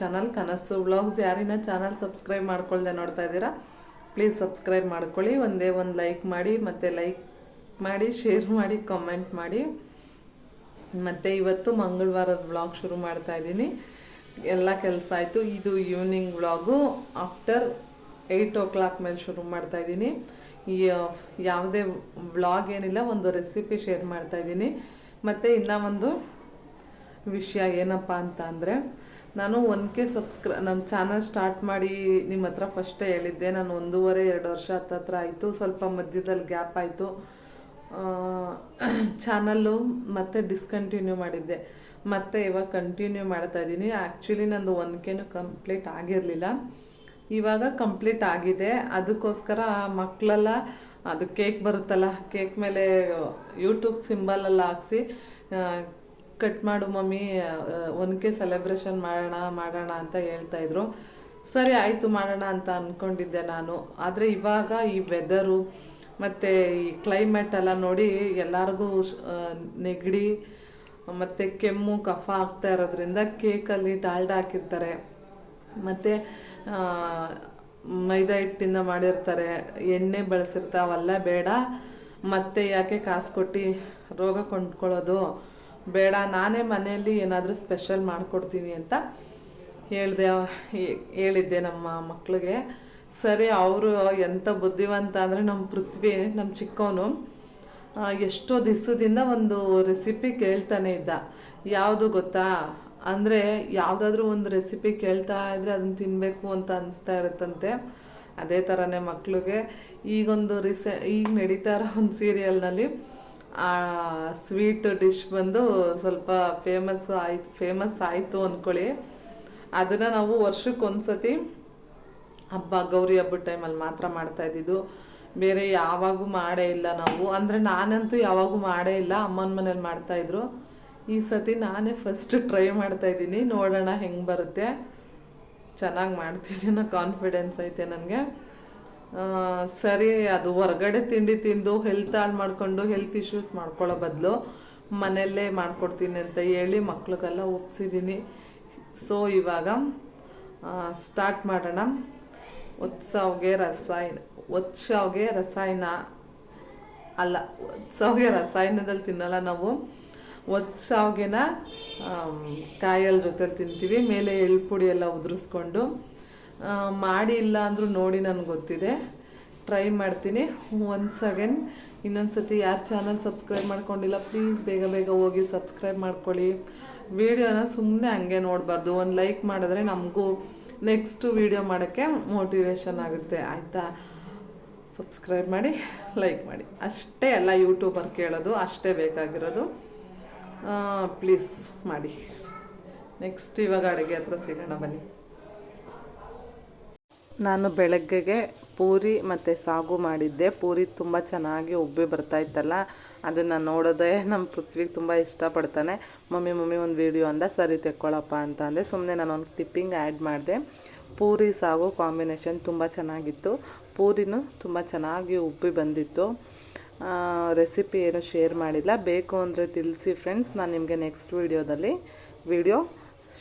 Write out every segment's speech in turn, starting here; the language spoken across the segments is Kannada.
ಚಾನಲ್, ಕನಸು ವ್ಲಾಗ್ಸ್ ಯಾರಿನ ಚಾನಲ್ ಸಬ್ಸ್ಕ್ರೈಬ್ ಮಾಡ್ಕೊಳ್ದೆ ನೋಡ್ತಾ ಇದ್ದೀರಾ ಪ್ಲೀಸ್ ಸಬ್ಸ್ಕ್ರೈಬ್ ಮಾಡ್ಕೊಳ್ಳಿ. ಒಂದೇ ಒಂದು ಲೈಕ್ ಮಾಡಿ, ಮತ್ತು ಲೈಕ್ ಮಾಡಿ ಶೇರ್ ಮಾಡಿ ಕಮೆಂಟ್ ಮಾಡಿ. ಮತ್ತು ಇವತ್ತು ಮಂಗಳವಾರದ ವ್ಲಾಗ್ ಶುರು ಮಾಡ್ತಾ ಇದ್ದೀನಿ. ಎಲ್ಲ ಕೆಲಸ ಆಯಿತು. ಇದು evening vlog. After eight o'clock ಮೇಲೆ ಶುರು ಮಾಡ್ತಾ ಇದ್ದೀನಿ. ಯಾವುದೇ ವ್ಲಾಗ್ ಏನಿಲ್ಲ, ಒಂದು ರೆಸಿಪಿ ಶೇರ್ ಮಾಡ್ತಾ ಇದ್ದೀನಿ. ಮತ್ತು ಇನ್ನೂ ಒಂದು ವಿಷಯ ಏನಪ್ಪ ಅಂತ ಅಂದರೆ ನಾನು ಒನ್ ಕೆ ಸಬ್ಸ್ಕ್ರ ನನ್ನ ಚಾನಲ್ ಸ್ಟಾರ್ಟ್ ಮಾಡಿ ನಿಮ್ಮ ಹತ್ರ ಫಸ್ಟೇ ಹೇಳಿದ್ದೆ. ನಾನು ಒಂದೂವರೆ, ಎರಡು ವರ್ಷ ಹತ್ತತ್ರ ಆಯಿತು. ಸ್ವಲ್ಪ ಮಧ್ಯದಲ್ಲಿ ಗ್ಯಾಪ್ ಆಯಿತು. ಚಾನಲ್ಲು ಮತ್ತೆ ಡಿಸ್ಕಂಟಿನ್ಯೂ ಮಾಡಿದ್ದೆ. ಮತ್ತೆ ಇವಾಗ ಕಂಟಿನ್ಯೂ ಮಾಡ್ತಾ ಇದ್ದೀನಿ. ಆ್ಯಕ್ಚುಲಿ ನಂದು ಒನ್ ಕೆನು ಕಂಪ್ಲೀಟ್ ಆಗಿರಲಿಲ್ಲ. ಇವಾಗ ಕಂಪ್ಲೀಟ್ ಆಗಿದೆ. ಅದಕ್ಕೋಸ್ಕರ ಮಕ್ಕಳೆಲ್ಲ ಅದು ಕೇಕ್ ಬರುತ್ತಲ್ಲ ಕೇಕ್ ಮೇಲೆ ಯೂಟ್ಯೂಬ್ ಸಿಂಬಲೆಲ್ಲ ಹಾಕ್ಸಿ ಕಟ್ ಮಾಡು ಮಮ್ಮಿ ಒನಕೆ ಸೆಲೆಬ್ರೇಷನ್ ಮಾಡೋಣ ಮಾಡೋಣ ಅಂತ ಹೇಳ್ತಾ ಇದ್ರು. ಸರಿ, ಆಯಿತು ಮಾಡೋಣ ಅಂತ ಅಂದ್ಕೊಂಡಿದ್ದೆ ನಾನು. ಆದರೆ ಇವಾಗ ಈ ವೆದರು ಮತ್ತು ಈ ಕ್ಲೈಮೇಟ್ ಎಲ್ಲ ನೋಡಿ ಎಲ್ಲರಿಗೂ ನೆಗಡಿ, ಮತ್ತು ಕೆಮ್ಮು, ಕಫ ಆಗ್ತಾ ಇರೋದ್ರಿಂದ ಕೇಕಲ್ಲಿ ಟಾಲ್ಡ್ ಹಾಕಿರ್ತಾರೆ. ಮತ್ತು ಮೈದಾ ಹಿಟ್ಟಿಂದ ಮಾಡಿರ್ತಾರೆ. ಎಣ್ಣೆ ಬಳಸಿರ್ತಾವಲ್ಲ, ಬೇಡ. ಮತ್ತೆ ಯಾಕೆ ಕಾಸು ಕೊಟ್ಟು ರೋಗ ಕೊಂಡ್ಕೊಳ್ಳೋದು? ಬೇಡ, ನಾನೇ ಮನೆಯಲ್ಲಿ ಏನಾದರೂ ಸ್ಪೆಷಲ್ ಮಾಡಿಕೊಡ್ತೀನಿ ಅಂತ ಹೇಳಿದೆ ಹೇಳಿದ್ದೆ ನಮ್ಮ ಮಕ್ಕಳಿಗೆ ಸರಿ, ಅವರು ಎಂಥ ಬುದ್ಧಿವಂತ ಅಂದರೆ ನಮ್ಮ ಪೃಥ್ವಿ, ನಮ್ಮ ಚಿಕ್ಕವನು ಎಷ್ಟೋ ದಿವಸದಿಂದ ಒಂದು ರೆಸಿಪಿ ಕೇಳ್ತಾನೆ ಇದ್ದ. ಯಾವುದು ಗೊತ್ತಾ? ಅಂದರೆ ಯಾವುದಾದ್ರೂ ಒಂದು ರೆಸಿಪಿ ಕೇಳ್ತಾ ಇದ್ದರೆ ಅದನ್ನು ತಿನ್ನಬೇಕು ಅಂತ ಅನಿಸ್ತಾ ಇರುತ್ತಂತೆ. ಅದೇ ಥರನೇ ಮಕ್ಕಳಿಗೆ ಈಗೊಂದು ರೀಸೆ ಈಗ ನಡೀತಾ ಇರೋ ಒಂದು ಸೀರಿಯಲ್ನಲ್ಲಿ ಸ್ವೀಟ್ ಡಿಶ್ ಬಂದು ಸ್ವಲ್ಪ ಫೇಮಸ್ ಆಯ್ತು ಫೇಮಸ್ ಆಯಿತು ಅಂದ್ಕೊಳ್ಳಿ ಅದನ್ನು ನಾವು ವರ್ಷಕ್ಕೊಂದ್ಸತಿ ಹಬ್ಬ, ಗೌರಿ ಹಬ್ಬದ ಟೈಮಲ್ಲಿ ಮಾತ್ರ ಮಾಡ್ತಾ ಇದ್ದಿದ್ದು. ಬೇರೆ ಯಾವಾಗೂ ಮಾಡೇ ಇಲ್ಲ ನಾವು. ಅಂದರೆ ನಾನಂತೂ ಯಾವಾಗೂ ಮಾಡೇ ಇಲ್ಲ, ಅಮ್ಮನ ಮನೇಲಿ ಮಾಡ್ತಾಯಿದ್ರು ಈ ಸತಿ ನಾನೇ ಫಸ್ಟ್ ಟ್ರೈ ಮಾಡ್ತಾ ಇದ್ದೀನಿ. ನೋಡೋಣ ಹೆಂಗೆ ಬರುತ್ತೆ. ಚೆನ್ನಾಗಿ ಮಾಡ್ತೀನಿ ಅನ್ನೋ ಕಾನ್ಫಿಡೆನ್ಸ್ ಐತೆ ನನಗೆ. ಸರಿ, ಅದು ಹೊರಗಡೆ ತಿಂಡಿ ತಿಂದು ಹೆಲ್ತ್ ಹಾಳು ಮಾಡಿಕೊಂಡು ಹೆಲ್ತ್ ಇಶ್ಯೂಸ್ ಮಾಡ್ಕೊಳ್ಳೋ ಬದಲು ಮನೆಯಲ್ಲೇ ಮಾಡ್ಕೊಡ್ತೀನಿ ಅಂತ ಹೇಳಿ ಮಕ್ಳಿಗೆಲ್ಲ ಒಪ್ಸಿದ್ದೀನಿ. ಸೊ ಇವಾಗ ಸ್ಟಾರ್ಟ್ ಮಾಡೋಣ. ಉತ್ಸವ್ಗೆ ರಸಾಯನ ಉತ್ಸವ್ಗೆ ರಸಾಯನ ಅಲ್ಲ ಉತ್ಸವ್ಗೆ ರಸಾಯನದಲ್ಲಿ ತಿನ್ನಲ್ಲ ನಾವು. ಒತ್ ಕಾಯಲ್ಲಿ ಜೊತೆಲಿ ತಿಂತೀವಿ. ಮೇಲೆ ಎಳ್ಳು ಪುಡಿ ಎಲ್ಲ ಉದುರಿಸ್ಕೊಂಡು ಮಾಡಿ ಇಲ್ಲ ಅಂದರೂ ನೋಡಿ ನನಗೆ ಗೊತ್ತಿದೆ. ಟ್ರೈ ಮಾಡ್ತೀನಿ. ಒನ್ಸ್ ಅಗೇನ್ ಇನ್ನೊಂದು ಸತಿ ಯಾರು ಚಾನಲ್ ಸಬ್ಸ್ಕ್ರೈಬ್ ಮಾಡ್ಕೊಂಡಿಲ್ಲ ಪ್ಲೀಸ್ ಬೇಗ ಬೇಗ ಹೋಗಿ ಸಬ್ಸ್ಕ್ರೈಬ್ ಮಾಡ್ಕೊಳ್ಳಿ. ವೀಡಿಯೋನ ಸುಮ್ಮನೆ ಹಂಗೆ ನೋಡಬಾರ್ದು. ಒಂದು ಲೈಕ್ ಮಾಡಿದ್ರೆ ನಮಗೂ ನೆಕ್ಸ್ಟು ವಿಡಿಯೋ ಮಾಡೋಕ್ಕೆ ಮೋಟಿವೇಶನ್ ಆಗುತ್ತೆ. ಆಯಿತಾ? ಸಬ್ಸ್ಕ್ರೈಬ್ ಮಾಡಿ ಲೈಕ್ ಮಾಡಿ. ಅಷ್ಟೇ ಎಲ್ಲ ಯೂಟ್ಯೂಬರ್ ಕೇಳೋದು, ಅಷ್ಟೇ ಬೇಕಾಗಿರೋದು. ಪ್ಲೀಸ್ ಮಾಡಿ. ನೆಕ್ಸ್ಟ್ ಇವಾಗ ಅಡುಗೆ ಹತ್ರ ಸಿಗೋಣ, ಬನ್ನಿ. ನಾನು ಬೆಳಗ್ಗೆಗೆ ಪೂರಿ ಮತ್ತು ಸಾಗು ಮಾಡಿದ್ದೆ. ಪೂರಿ ತುಂಬ ಚೆನ್ನಾಗಿ ಉಬ್ಬಿ ಬರ್ತಾಯಿತ್ತಲ್ಲ ಅದನ್ನು ನೋಡೋದೇ ನಮ್ಮ ಪೃಥ್ವಿಗೆ ತುಂಬ ಇಷ್ಟಪಡ್ತಾನೆ. ಮಮ್ಮಿ ಮಮ್ಮಿ ಒಂದು ವೀಡಿಯೋ ಅಂದ, ಸರಿ ತೆಕ್ಕೊಳ್ಳಪ್ಪ ಅಂತ ಅಂದೆ. ಸುಮ್ಮನೆ ನಾನು ಒಂದು ಟಿಪ್ಪಿಂಗ್ ಆ್ಯಡ್ ಮಾಡಿದೆ. ಪೂರಿ ಸಾಗು ಕಾಂಬಿನೇಷನ್ ತುಂಬ ಚೆನ್ನಾಗಿತ್ತು. ಪೂರಿನೂ ತುಂಬ ಚೆನ್ನಾಗಿ ಉಬ್ಬಿ ಬಂದಿತ್ತು. ರೆಸಿಪಿ ಏನು ಶೇರ್ ಮಾಡಿಲ್ಲ. ಬೇಕು ಅಂದರೆ ತಿಳಿಸಿ ಫ್ರೆಂಡ್ಸ್ ನಾನು ನಿಮಗೆ ನೆಕ್ಸ್ಟ್ ವೀಡಿಯೋದಲ್ಲಿ ವಿಡಿಯೋ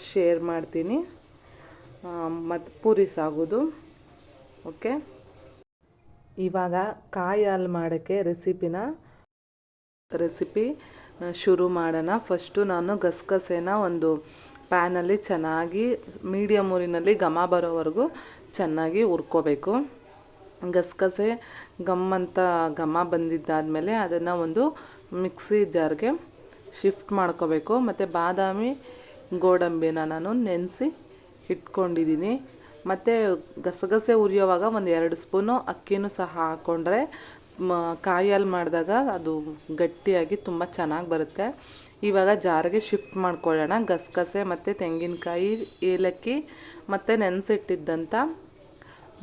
ಶೇರ್ ಮಾಡ್ತೀನಿ. ಮತ್ತು ಪೂರಿ ಸಾಗೋದು. ಓಕೆ? ಇವಾಗ ಕಾಯಿ ಹಾಲು ಮಾಡೋಕ್ಕೆ ರೆಸಿಪಿನ ರೆಸಿಪಿ ಶುರು ಮಾಡೋಣ. ಫಸ್ಟು ನಾನು ಗಸಗಸೆನ ಒಂದು ಪ್ಯಾನಲ್ಲಿ ಚೆನ್ನಾಗಿ ಮೀಡಿಯಮ್ ಊರಿನಲ್ಲಿ ಘಮ ಬರೋವರೆಗೂ ಚೆನ್ನಾಗಿ ಹುರ್ಕೋಬೇಕು. ಗಸಗಸೆ ಗಮ್ ಅಂತ ಘಮ ಬಂದಿದ್ದಾದಮೇಲೆ ಅದನ್ನು ಒಂದು ಮಿಕ್ಸಿ ಜಾರ್ಗೆ ಶಿಫ್ಟ್ ಮಾಡ್ಕೋಬೇಕು. ಮತ್ತು ಬಾದಾಮಿ ಗೋಡಂಬಿನ ನಾನು ನೆನೆಸಿ ಇಟ್ಕೊಂಡಿದ್ದೀನಿ. ಮತ್ತು ಗಸಗಸೆ ಉರಿಯೋವಾಗ ಒಂದು ಎರಡು ಸ್ಪೂನು ಅಕ್ಕಿನೂ ಸಹ ಹಾಕ್ಕೊಂಡ್ರೆ ಮ ಕಾಯಲ್ಲಿ ಮಾಡಿದಾಗ ಅದು ಗಟ್ಟಿಯಾಗಿ ತುಂಬ ಚೆನ್ನಾಗಿ ಬರುತ್ತೆ. ಇವಾಗ ಜಾರಿಗೆ ಶಿಫ್ಟ್ ಮಾಡ್ಕೊಳ್ಳೋಣ. ಗಸಗಸೆ ಮತ್ತು ತೆಂಗಿನಕಾಯಿ, ಏಲಕ್ಕಿ ಮತ್ತು ನೆನೆಸಿಟ್ಟಿದ್ದಂಥ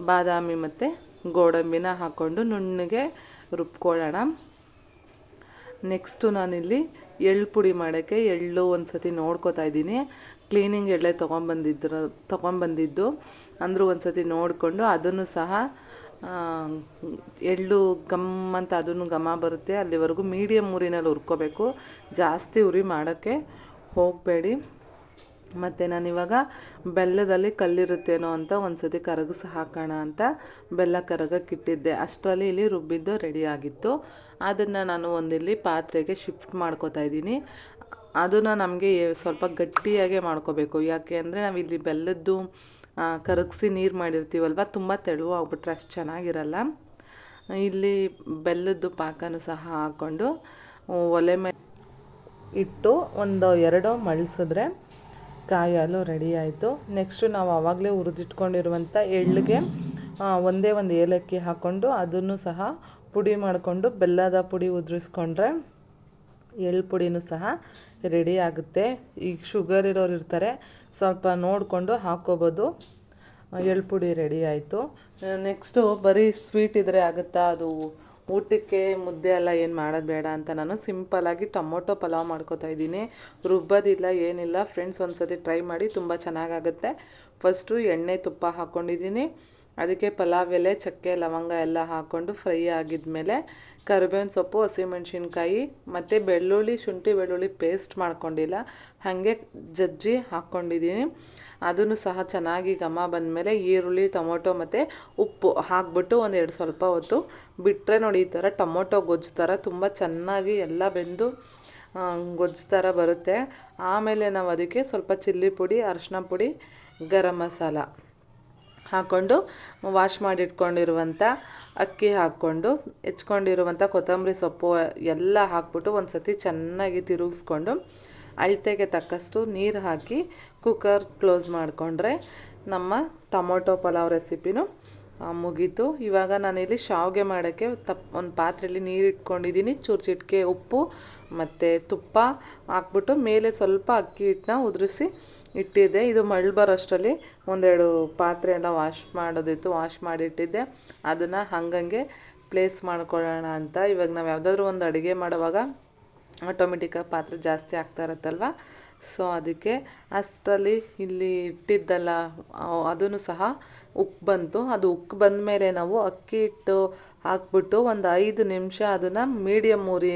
ಬಾದಾಮಿ ಮತ್ತು ಗೋಡಂಬಿನ ಹಾಕ್ಕೊಂಡು ನುಣ್ಣಗೆ ರುಬ್ಕೊಳ್ಳೋಣ. ನೆಕ್ಸ್ಟು ನಾನಿಲ್ಲಿ ಎಳ್ಳು ಪುಡಿ ಮಾಡೋಕ್ಕೆ ಎಳ್ಳು ಒಂದು ಸತಿ ನೋಡ್ಕೋತಾ ಇದ್ದೀನಿ. ಕ್ಲೀನಿಂಗ್ ಎಳ್ಳೆ ತೊಗೊಂಬಂದಿದ್ರು, ತೊಗೊಂಬಂದಿದ್ದು. ಅಂದರೂ ಒಂದು ಸತಿ ನೋಡಿಕೊಂಡು ಅದನ್ನು ಸಹ ಎಳ್ಳು ಗಮ್ ಅಂತ ಅದನ್ನು ಘಮ ಬರುತ್ತೆ. ಅಲ್ಲಿವರೆಗೂ ಮೀಡಿಯಮ್ ಉರಿನಲ್ಲಿ ಹುರ್ಕೋಬೇಕು. ಜಾಸ್ತಿ ಉರಿ ಮಾಡೋಕ್ಕೆ ಹೋಗಬೇಡಿ. ಮತ್ತು ನಾನಿವಾಗ ಬೆಲ್ಲದಲ್ಲಿ ಕಲ್ಲಿರುತ್ತೇನೋ ಅಂತ ಒಂದು ಸತಿ ಕರಗಿಸಿ ಹಾಕೋಣ ಅಂತ ಬೆಲ್ಲ ಕರಗಕ್ಕಿಟ್ಟಿದ್ದೆ. ಅಷ್ಟರಲ್ಲಿ ಇಲ್ಲಿ ರುಬ್ಬಿದ್ದು ರೆಡಿ ಆಗಿತ್ತು. ಅದನ್ನು ನಾನು ಒಂದಿಲ್ಲಿ ಪಾತ್ರೆಗೆ ಶಿಫ್ಟ್ ಮಾಡ್ಕೋತಾ ಇದ್ದೀನಿ. ಅದನ್ನು ನಮಗೆ ಸ್ವಲ್ಪ ಗಟ್ಟಿಯಾಗೆ ಮಾಡ್ಕೋಬೇಕು. ಯಾಕೆ ಅಂದರೆ ನಾವಿಲ್ಲಿ ಬೆಲ್ಲದ್ದು ಕರಗಿಸಿ ನೀರು ಮಾಡಿರ್ತೀವಲ್ವ, ತುಂಬ ತೆಳು ಆಗ್ಬಿಟ್ರೆ ಅಷ್ಟು ಚೆನ್ನಾಗಿರಲ್ಲ. ಇಲ್ಲಿ ಬೆಲ್ಲದ್ದು ಪಾಕನೂ ಸಹ ಹಾಕ್ಕೊಂಡು ಒಲೆ ಮೇಲೆ ಇಟ್ಟು ಒಂದು ಎರಡು ಮಳಿಸಿದ್ರೆ ಕಾಯಿ ಹಾಲು ರೆಡಿ ಆಯಿತು. ನೆಕ್ಸ್ಟು ನಾವು ಆವಾಗಲೇ ಹುರಿದಿಟ್ಕೊಂಡಿರುವಂಥ ಎಳ್ಳಿಗೆ ಒಂದೇ ಒಂದು ಏಲಕ್ಕಿ ಹಾಕ್ಕೊಂಡು ಅದನ್ನು ಸಹ ಪುಡಿ ಮಾಡಿಕೊಂಡು ಬೆಲ್ಲದ ಪುಡಿ ಉದುರಿಸ್ಕೊಂಡ್ರೆ ಎಳ್ಳು ಪುಡಿನೂ ಸಹ ರೆಡಿ ಆಗುತ್ತೆ. ಈಗ ಶುಗರ್ ಇರೋರು ಇರ್ತಾರೆ, ಸ್ವಲ್ಪ ನೋಡಿಕೊಂಡು ಹಾಕ್ಕೋಬೋದು. ಎಳ್ಳು ಪುಡಿ ರೆಡಿ ಆಯಿತು. ನೆಕ್ಸ್ಟು ಬರೀ ಸ್ವೀಟ್ ಇದ್ದರೆ ಆಗುತ್ತಾ? ಅದು ಊಟಕ್ಕೆ ಮುದ್ದೆ ಎಲ್ಲ ಏನು ಮಾಡೋದು ಬೇಡ ಅಂತ ನಾನು ಸಿಂಪಲಾಗಿ ಟೊಮೊಟೊ ಪಲಾವ್ ಮಾಡ್ಕೋತಾ ಇದ್ದೀನಿ. ರುಬ್ಬೋದಿಲ್ಲ, ಏನಿಲ್ಲ. ಫ್ರೆಂಡ್ಸ್ ಒಂದು ಸತಿ ಟ್ರೈ ಮಾಡಿ ತುಂಬ ಚೆನ್ನಾಗಾಗುತ್ತೆ. ಫಸ್ಟು ಎಣ್ಣೆ ತುಪ್ಪ ಹಾಕ್ಕೊಂಡಿದ್ದೀನಿ ಅದಕ್ಕೆ ಪಲಾವ್ ಎಲೆ, ಚಕ್ಕೆ, ಲವಂಗ ಎಲ್ಲ ಹಾಕ್ಕೊಂಡು ಫ್ರೈ ಆಗಿದ್ಮೇಲೆ ಕರಿಬೇವಿನ ಸೊಪ್ಪು, ಹಸಿಮೆಣ್ಸಿನ್ಕಾಯಿ ಮತ್ತು ಬೆಳ್ಳುಳ್ಳಿ, ಶುಂಠಿ ಬೆಳ್ಳುಳ್ಳಿ ಪೇಸ್ಟ್ ಮಾಡ್ಕೊಂಡಿಲ್ಲ. ಹಾಗೆ ಜಜ್ಜಿ ಹಾಕ್ಕೊಂಡಿದ್ದೀನಿ. ಅದನ್ನು ಸಹ ಚೆನ್ನಾಗಿ ಘಮ ಬಂದಮೇಲೆ ಈರುಳ್ಳಿ, ಟೊಮೊಟೊ ಮತ್ತು ಉಪ್ಪು ಹಾಕ್ಬಿಟ್ಟು ಒಂದೆರಡು ಸ್ವಲ್ಪ ಹೊತ್ತು ಬಿಟ್ಟರೆ ನೋಡಿ ಈ ಥರ ಟೊಮೊಟೊ ಗೊಜ್ಜು ಥರ ತುಂಬ ಚೆನ್ನಾಗಿ ಎಲ್ಲ ಬೆಂದು ಗೊಜ್ಜು ಥರ ಬರುತ್ತೆ. ಆಮೇಲೆ ನಾವು ಅದಕ್ಕೆ ಸ್ವಲ್ಪ ಚಿಲ್ಲಿ ಪುಡಿ ಅರಶಿನ ಪುಡಿ, ಗರಂ ಮಸಾಲ. ಹಾಕ್ಕೊಂಡು ವಾಶ್ ಮಾಡಿಟ್ಕೊಂಡಿರುವಂಥ ಅಕ್ಕಿ ಹಾಕ್ಕೊಂಡು, ಹೆಚ್ಕೊಂಡಿರುವಂಥ ಕೊತ್ತಂಬರಿ ಸೊಪ್ಪು ಎಲ್ಲ ಹಾಕ್ಬಿಟ್ಟು ಒಂದು ಸತಿ ಚೆನ್ನಾಗಿ ತಿರುಗಿಸ್ಕೊಂಡು ಅಳತೆಗೆ ತಕ್ಕಷ್ಟು ನೀರು ಹಾಕಿ ಕುಕ್ಕರ್ ಕ್ಲೋಸ್ ಮಾಡಿಕೊಂಡ್ರೆ ನಮ್ಮ ಟೊಮೊಟೊ ಪಲಾವ್ ರೆಸಿಪಿನೂ ಮುಗೀತು. ಇವಾಗ ನಾನಿಲ್ಲಿ ಶಾವಿಗೆ ಮಾಡೋಕ್ಕೆ ತಪ್, ಒಂದು ಪಾತ್ರೆಯಲ್ಲಿ ನೀರು ಇಟ್ಕೊಂಡಿದ್ದೀನಿ. ಚೂರು ಚಿಟಿಕೆ ಉಪ್ಪು ಮತ್ತು ತುಪ್ಪ ಹಾಕ್ಬಿಟ್ಟು ಮೇಲೆ ಸ್ವಲ್ಪ ಅಕ್ಕಿ ಹಿಟ್ಟನ್ನ ಉದುರಿಸಿ ಇಟ್ಟಿದ್ದೆ. ಇದು ಮಳ್ಳು ಬರೋಷ್ಟರಲ್ಲಿ ಒಂದೆರಡು ಪಾತ್ರೆ ಎಲ್ಲ ವಾಶ್ ಮಾಡೋದಿತ್ತು. ವಾಶ್ ಮಾಡಿಟ್ಟಿದ್ದೆ. ಅದನ್ನು ಹಂಗಂಗೆ ಪ್ಲೇಸ್ ಮಾಡ್ಕೊಳ್ಳೋಣ ಅಂತ. ಇವಾಗ ನಾವು ಯಾವುದಾದ್ರೂ ಒಂದು ಅಡುಗೆ ಮಾಡುವಾಗ ಆಟೋಮೆಟಿಕ್ಕಾಗಿ ಪಾತ್ರೆ ಜಾಸ್ತಿ ಆಗ್ತಾ ಇರುತ್ತಲ್ವ? ಸೊ ಅದಕ್ಕೆ ಅಷ್ಟರಲ್ಲಿ ಇಲ್ಲಿ ಇಟ್ಟಿದ್ದಲ್ಲ ಅದನ್ನು ಸಹ ಉಕ್ಕು ಬಂತು. ಅದು ಉಕ್ಕು ಬಂದ ಮೇಲೆ ನಾವು ಅಕ್ಕಿ ಹಿಟ್ಟು ಹಾಕ್ಬಿಟ್ಟು ಒಂದು ಐದು ನಿಮಿಷ ಅದನ್ನು ಮೀಡಿಯಮ್ ಉರಿ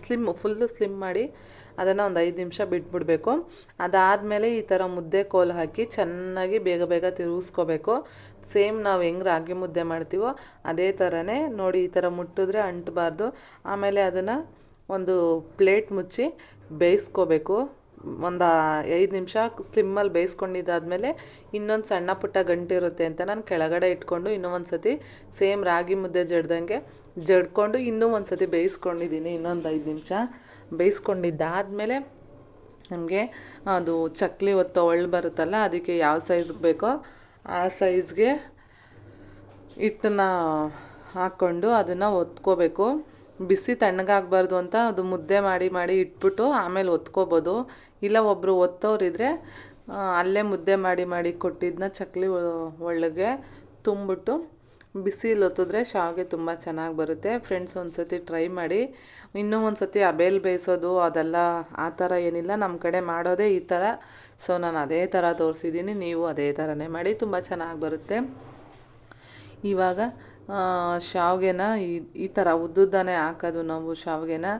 ಸ್ಲಿಮ್ ಫುಲ್ಲು ಸ್ಲಿಮ್ ಮಾಡಿ ಅದನ್ನು ಒಂದು ಐದು ನಿಮಿಷ ಬಿಟ್ಬಿಡಬೇಕು. ಅದಾದಮೇಲೆ ಈ ಥರ ಮುದ್ದೆ ಕೋಲು ಹಾಕಿ ಚೆನ್ನಾಗಿ ಬೇಗ ಬೇಗ ತಿರುಗಿಸ್ಕೋಬೇಕು. ಸೇಮ್ ನಾವು ಹೆಂಗೆ ರಾಗಿ ಮುದ್ದೆ ಮಾಡ್ತೀವೋ ಅದೇ ಥರನೇ ನೋಡಿ ಈ ಥರ ಮುಟ್ಟಿದ್ರೆ ಅಂಟಬಾರ್ದು. ಆಮೇಲೆ ಅದನ್ನು ಒಂದು ಪ್ಲೇಟ್ ಮುಚ್ಚಿ ಬೇಯಿಸ್ಕೋಬೇಕು. ಒಂದು ಐದು ನಿಮಿಷ ಸ್ಲಿಮ್ಮಲ್ಲಿ ಬೇಯಿಸ್ಕೊಂಡಿದ್ದಾದಮೇಲೆ ಇನ್ನೊಂದು ಸಣ್ಣ ಪುಟ್ಟ ಗಂಟಿರುತ್ತೆ ಅಂತ ನಾನು ಕೆಳಗಡೆ ಇಟ್ಕೊಂಡು ಇನ್ನೂ ಒಂದು ಸತಿ ಸೇಮ್ ರಾಗಿ ಮುದ್ದೆ ಜಡ್ದಂಗೆ ಜಡ್ಕೊಂಡು ಇನ್ನೂ ಒಂದು ಸತಿ ಬೇಯಿಸ್ಕೊಂಡಿದ್ದೀನಿ ಇನ್ನೊಂದು ಐದು ನಿಮಿಷ. ಬೇಯಿಸ್ಕೊಂಡಿದ್ದಾದಮೇಲೆ ನಮಗೆ ಅದು ಚಕ್ಲಿ ಒತ್ತೋ ಒಳ್ಳು ಬರುತ್ತಲ್ಲ, ಅದಕ್ಕೆ ಯಾವ ಸೈಜ್ಗೆ ಬೇಕೋ ಆ ಸೈಜ್ಗೆ ಹಿಟ್ಟನ್ನ ಹಾಕ್ಕೊಂಡು ಅದನ್ನು ಒತ್ಕೋಬೇಕು. ಬಿಸಿ ತಣ್ಣಗಾಗಬಾರ್ದು ಅಂತ ಅದು ಮುದ್ದೆ ಮಾಡಿ ಮಾಡಿ ಇಟ್ಬಿಟ್ಟು ಆಮೇಲೆ ಒತ್ಕೋಬೋದು. ಇಲ್ಲ ಒಬ್ಬರು ಒತ್ತೋರಿದ್ರೆ ಅಲ್ಲೇ ಮುದ್ದೆ ಮಾಡಿ ಮಾಡಿ ಕೊಟ್ಟಿದ್ದನ್ನ ಚಕ್ಲಿ ಒಳಗೆ ತುಂಬಿಟ್ಟು ಬಿಸಿಲು ಹೊತ್ತಿದ್ರೆ ಶಾವಿಗೆ ತುಂಬ ಚೆನ್ನಾಗಿ ಬರುತ್ತೆ. ಫ್ರೆಂಡ್ಸ್ ಒಂದು ಸತಿ ಟ್ರೈ ಮಾಡಿ. ಇನ್ನೂ ಒಂದು ಸತಿ ಅಬೇಲ್ ಬೇಯಿಸೋದು, ಅದೆಲ್ಲ ಆ ಥರ ಏನಿಲ್ಲ. ನಮ್ಮ ಕಡೆ ಮಾಡೋದೇ ಈ ಥರ. ಸೊ ನಾನು ಅದೇ ಥರ ತೋರಿಸಿದ್ದೀನಿ. ನೀವು ಅದೇ ಥರನೇ ಮಾಡಿ. ತುಂಬ ಚೆನ್ನಾಗಿ ಬರುತ್ತೆ. ಇವಾಗ ಶಾವಿಗೆನ ಈ ಈ ಥರ ಉದ್ದುದ್ದಾನೆ ಹಾಕೋದು ನಾವು ಶಾವಿಗೆನ.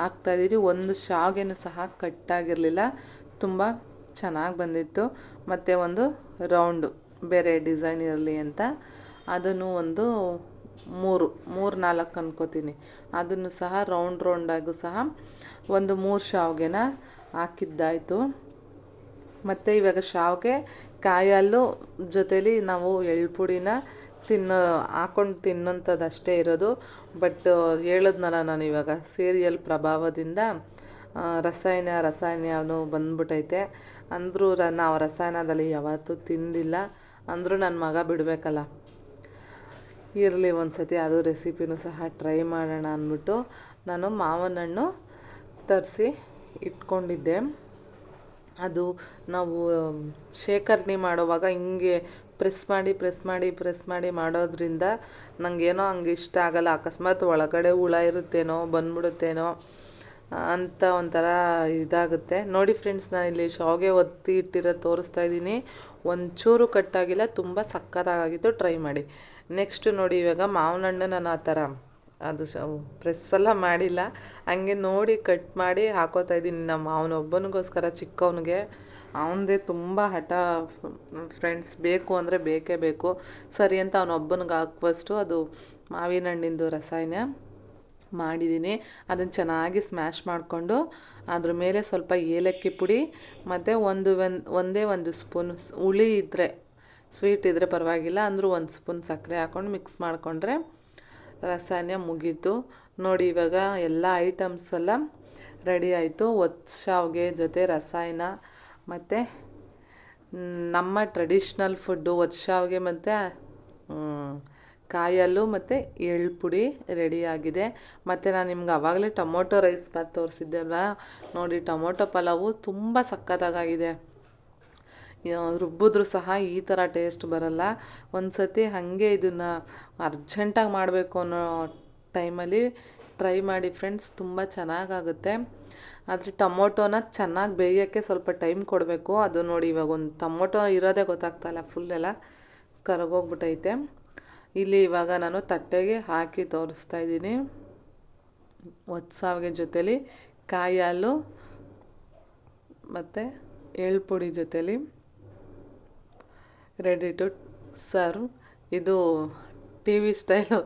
ಹಾಕ್ತಾಯಿದ್ದೀವಿ ಒಂದು ಶಾವಿಗೆನೂ ಸಹ ಕಟ್ಟಾಗಿರಲಿಲ್ಲ. ತುಂಬ ಚೆನ್ನಾಗಿ ಬಂದಿತ್ತು. ಮತ್ತು ಒಂದು ರೌಂಡು. ಬೇರೆ ಡಿಸೈನ್ ಇರಲಿ ಅಂತ. ಅದನ್ನು ಒಂದು ಮೂರು ಮೂರು ನಾಲ್ಕು ಅನ್ಕೋತೀನಿ. ಅದನ್ನು ಸಹ ರೌಂಡ್ ರೌಂಡಾಗೂ ಸಹ ಒಂದು ಮೂರು ಶಾವಿಗೆನ ಹಾಕಿದ್ದಾಯಿತು. ಮತ್ತು ಇವಾಗ ಶಾವಿಗೆ ಕಾಯಿ ಹಾಲು ಜೊತೇಲಿ ನಾವು ಎಳ್ಳು ಪುಡಿನ ತಿನ್ನೋ, ಹಾಕೊಂಡು ತಿನ್ನೋಂಥದ್ದು ಅಷ್ಟೇ ಇರೋದು ಬಟ್ ಹೇಳಿದ್ನಲ್ಲ ನಾನು ಇವಾಗ ಸೀರಿಯಲ್ ಪ್ರಭಾವದಿಂದ ರಸಾಯನ ರಸಾಯನ ಬಂದ್ಬಿಟ್ಟೈತೆ ಅಂದರೂ ರ, ನಾವು ರಸಾಯನದಲ್ಲಿ ಯಾವತ್ತೂ ತಿಂದಿಲ್ಲ. ಅಂದರೂ ನನ್ನ ಮಗ ಬಿಡಬೇಕಲ್ಲ. ಇರಲಿ ಒಂದು ಸತಿ ಅದು ರೆಸಿಪಿನೂ ಸಹ ಟ್ರೈ ಮಾಡೋಣ ಅಂದ್ಬಿಟ್ಟು ನಾನು ಮಾವಿನ ಹಣ್ಣು ತರಿಸಿ ಇಟ್ಕೊಂಡಿದ್ದೆ. ಅದು ನಾವು ಶೇಖರಣೆ ಮಾಡುವಾಗ ಹಿಂಗೆ ಪ್ರೆಸ್ ಮಾಡಿ ಪ್ರೆಸ್ ಮಾಡಿ ಪ್ರೆಸ್ ಮಾಡಿ ಮಾಡೋದ್ರಿಂದ ನನಗೇನೋ ಹಂಗೆ ಇಷ್ಟ ಆಗಲ್ಲ. ಅಕಸ್ಮಾತ್ ಒಳಗಡೆ ಹುಳ ಇರುತ್ತೇನೋ, ಬಂದ್ಬಿಡುತ್ತೇನೋ ಅಂತ ಒಂಥರ ಇದಾಗುತ್ತೆ. ನೋಡಿ ಫ್ರೆಂಡ್ಸ್ ನಾನು ಇಲ್ಲಿ ಶಾವಿಗೆ ಒತ್ತಿ ಇಟ್ಟಿರೋ ತೋರಿಸ್ತಾ ಇದ್ದೀನಿ. ಒಂಚೂರು ಕಟ್ಟಾಗಿಲ್ಲ ತುಂಬ ಸಕ್ಕತ್ತಾಗಿತ್ತು ಟ್ರೈ ಮಾಡಿ. ನೆಕ್ಸ್ಟ್ ನೋಡಿ ಇವಾಗ ಮಾವಿನ ಹಣ್ಣು ನಾನು ಆ ಥರ. ಅದು ಶ ಪ್ರೆಸ್ಸೆಲ್ಲ ಮಾಡಿಲ್ಲ. ಹಂಗೆ ನೋಡಿ ಕಟ್ ಮಾಡಿ ಹಾಕೋತಾ ಇದ್ದೀನಿ ನಮ್ಮ ಅವನೊಬ್ಬನಿಗೋಸ್ಕರ ಚಿಕ್ಕವನಿಗೆ. ಅವನದೇ ತುಂಬ ಹಠ ಫ್ರೆಂಡ್ಸ್ ಬೇಕು ಅಂದರೆ ಬೇಕೇ ಬೇಕು. ಸರಿ ಅಂತ ಅವನೊಬ್ಬನಿಗೆ ಹಾಕುವಷ್ಟು ಅದು ಮಾವಿನ ಹಣ್ಣಿಂದು ರಸಾಯನ. ಮಾಡಿದ್ದೀನಿ. ಅದನ್ನು ಚೆನ್ನಾಗಿ ಸ್ಮ್ಯಾಶ್ ಮಾಡಿಕೊಂಡು ಅದ್ರ ಮೇಲೆ ಸ್ವಲ್ಪ ಏಲಕ್ಕಿ ಪುಡಿ ಮತ್ತು ಒಂದು ಒಂದು ಒಂದೇ ಸ್ಪೂನ್ ಹುಳಿ ಇದ್ದರೆ ಸ್ವೀಟ್ ಇದ್ದರೆ ಪರವಾಗಿಲ್ಲ. ಅಂದರೂ ಒಂದು ಸ್ಪೂನ್ ಸಕ್ಕರೆ ಹಾಕ್ಕೊಂಡು ಮಿಕ್ಸ್ ಮಾಡಿಕೊಂಡ್ರೆ ರಸಾಯನ ಮುಗೀತು. ನೋಡಿ, ಇವಾಗ ಎಲ್ಲ ಐಟಮ್ಸ್ ಎಲ್ಲ ರೆಡಿ ಆಯಿತು. ಶಾವ್ಗೆ ಜೊತೆ ರಸಾಯನ ಮತ್ತು ನಮ್ಮ ಟ್ರೆಡಿಷ್ನಲ್ ಫುಡ್ಡು ಶಾವ್ಗೆ ಮತ್ತು ಕಾಯಲ್ಲು ಮತ್ತು ಎಳ್ಳು ಪುಡಿ ರೆಡಿಯಾಗಿದೆ ಮತ್ತು ನಾನು ನಿಮ್ಗೆ ಆವಾಗಲೇ ಟೊಮೊಟೊ ರೈಸ್ ಬಾತ್ ತೋರಿಸಿದ್ದೆ ಅಲ್ವಾ? ನೋಡಿ, ಟೊಮೊಟೊ ಪಲಾವು ತುಂಬ ಸಕ್ಕತ್ತಾಗಿದೆ ರುಬ್ಬಿದ್ರೂ ಸಹ ಈ ಥರ ಟೇಸ್ಟ್ ಬರಲ್ಲ. ಒಂದು ಸತಿ ಹಾಗೆ ಇದನ್ನು ಅರ್ಜೆಂಟಾಗಿ ಮಾಡಬೇಕು ಅನ್ನೋ ಟೈಮಲ್ಲಿ ಟ್ರೈ ಮಾಡಿ ಫ್ರೆಂಡ್ಸ್ ತುಂಬ ಚೆನ್ನಾಗಾಗುತ್ತೆ. ಆದರೆ ಟೊಮೊಟೊನ ಚೆನ್ನಾಗಿ ಬೇಯೋಕ್ಕೆ ಸ್ವಲ್ಪ ಟೈಮ್ ಕೊಡಬೇಕು. ಅದು ನೋಡಿ ಇವಾಗ ಒಂದು ಟೊಮೊಟೊ ಇರೋದೇ ಗೊತ್ತಾಗ್ತಾಯಿಲ್ಲ ಫುಲ್ಲೆಲ್ಲ ಕರಗೋಗ್ಬಿಟ್ಟೈತೆ ಇಲ್ಲಿ ಇವಾಗ ನಾನು ತಟ್ಟೆಗೆ ಹಾಕಿ ತೋರಿಸ್ತಾ ಇದ್ದೀನಿ. ಒತ್ಸಾವಿಗೆ ಜೊತೇಲಿ ಕಾಯಿ ಹಾಲು ಮತ್ತು ಎಳ್ಳು ಪುಡಿ ಜೊತೇಲಿ. ರೆಡಿ ಟು ಸರ್ವ್ ಇದು ಟಿ ವಿ ಸ್ಟೈಲು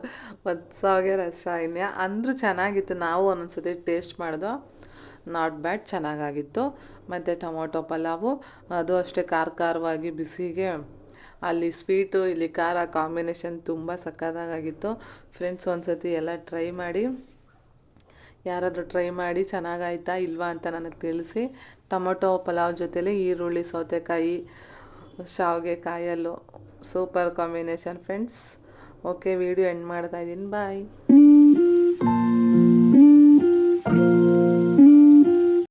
ಒತ್ಸಾವಿಗೆ ರಸಾಯನ ಅಂದರೂ ಚೆನ್ನಾಗಿತ್ತು. ನಾವು ಒಂದೊಂದ್ಸತಿ ಟೇಸ್ಟ್ ಮಾಡಿದ್ವು. ನಾಟ್ ಬ್ಯಾಡ್ ಚೆನ್ನಾಗಾಗಿತ್ತು. ಮತ್ತು ಟೊಮೊಟೊ ಪಲಾವು. ಅದು ಅಷ್ಟೇ ಖಾರ ಖಾರವಾಗಿ ಬಿಸಿಗೆ ಅಲ್ಲಿ ಸ್ವೀಟು, ಇಲ್ಲಿ ಖಾರ ಕಾಂಬಿನೇಷನ್ ತುಂಬ ಸಕ್ಕತ್ತಾಗಿತ್ತು ಫ್ರೆಂಡ್ಸ್ ಒಂದು ಸತಿ ಎಲ್ಲ ಟ್ರೈ ಮಾಡಿ, ಯಾರಾದರೂ ಟ್ರೈ ಮಾಡಿ ಚೆನ್ನಾಗಾಯ್ತಾ ಇಲ್ವಾ ಅಂತ ನನಗೆ ತಿಳಿಸಿ. ಟೊಮೊಟೊ ಪಲಾವ್ ಜೊತೆಲಿ ಈರುಳ್ಳಿ, ಸೌತೆಕಾಯಿ ಶಾವಿಗೆ ಕಾಯಲ್ಲು super combination friends okay video end ಮಾಡ್ತಾ ಇದ್ದೀನಿ. ಬಾಯ್